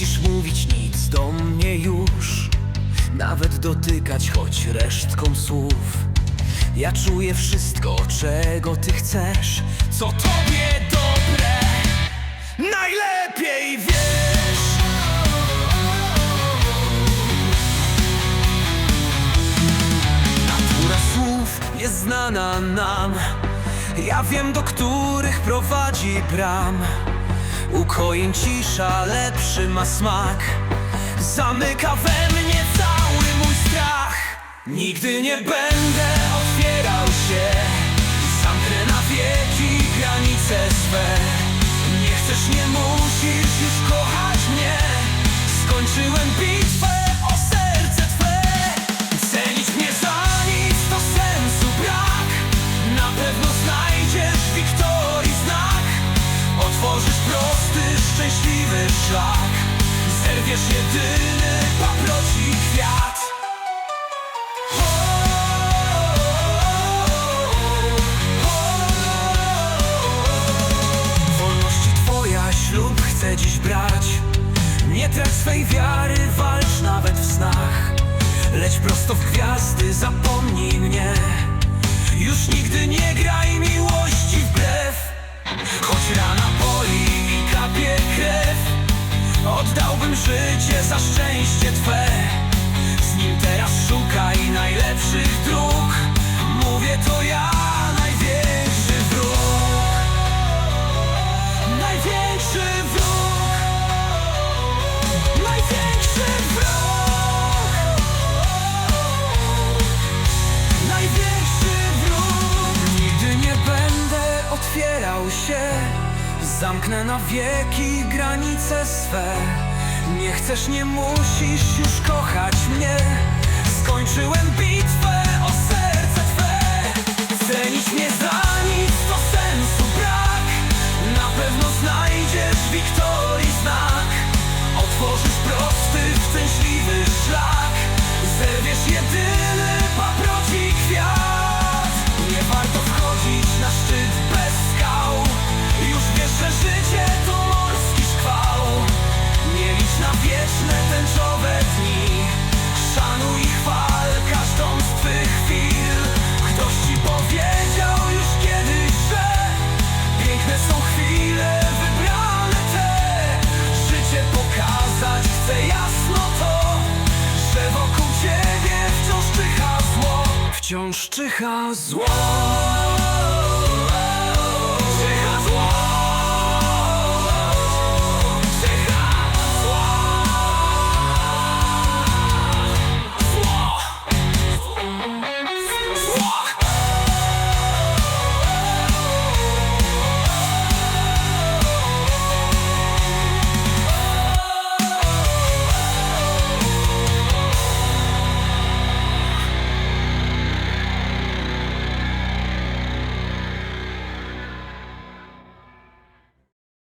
musisz mówić nic do mnie już. Nawet dotykać choć resztką słów. Ja czuję wszystko, czego ty chcesz. Co tobie dobre Najlepiej wiesz. Natura słów jest znana nam. Ja wiem, do których prowadzi bram Ukojeń cisza, lepszy ma smak. Zamyka we mnie cały mój strach. Nigdy nie będę otwierał się. Zamknę na wieki granice swe. Nie chcesz, nie musisz już kochać mnie. Skończyłem bitwę szczęśliwy szlak. Zerwiesz jedyny paproci kwiat. Wolności twoja ślub chce dziś brać. Nie trać swej wiary, walcz nawet w snach. Leć prosto w gwiazdy, zapomnij życie za szczęście Twe. Z nim teraz szukaj najlepszych dróg. Mówię to ja, największy wróg. Największy wróg. Największy wróg. Nigdy nie będę otwierał się. Zamknę na wieki granice swe Nie chcesz, nie musisz już kochać mnie. Skończyłem bitwę Wciąż czyha zło